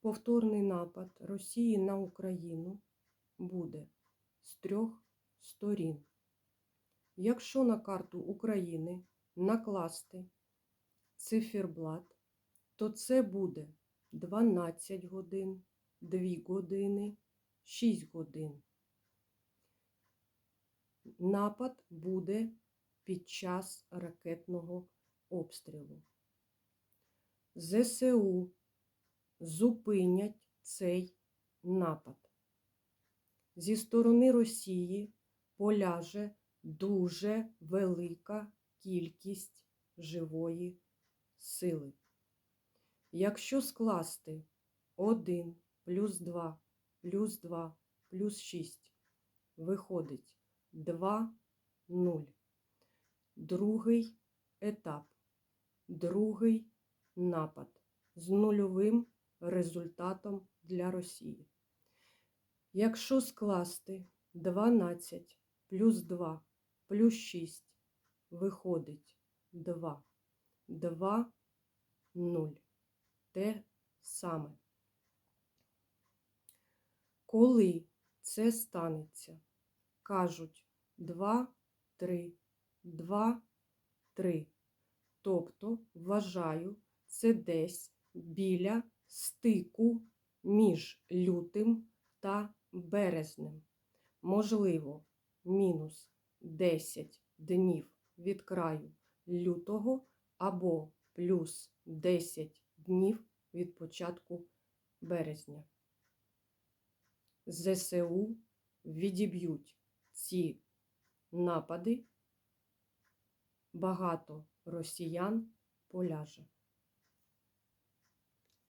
повторний напад Росії на Україну буде з трьох сторін. Якщо на карту України накласти циферблат, то це буде 12 годин, 2 години, 6 годин. Напад буде під час ракетного обстрілу. ЗСУ зупинять цей напад. Зі сторони Росії поляже дуже велика кількість живої сили. Якщо скласти 1 плюс 2 плюс 2 плюс 6, виходить 2 0. Другий етап, другий напад з нульовим результатом для Росії. Якщо скласти 12 плюс 2 плюс 6, виходить 2. 2 0. Те саме. Коли це станеться, кажуть 2, 3, 2, 3. Тобто, вважаю, це десь біля стику між лютим та березнем. Можливо, мінус 10 днів від краю лютого або плюс 10 днів від початку березня. ЗСУ відіб'ють ці напади, багато росіян поляже.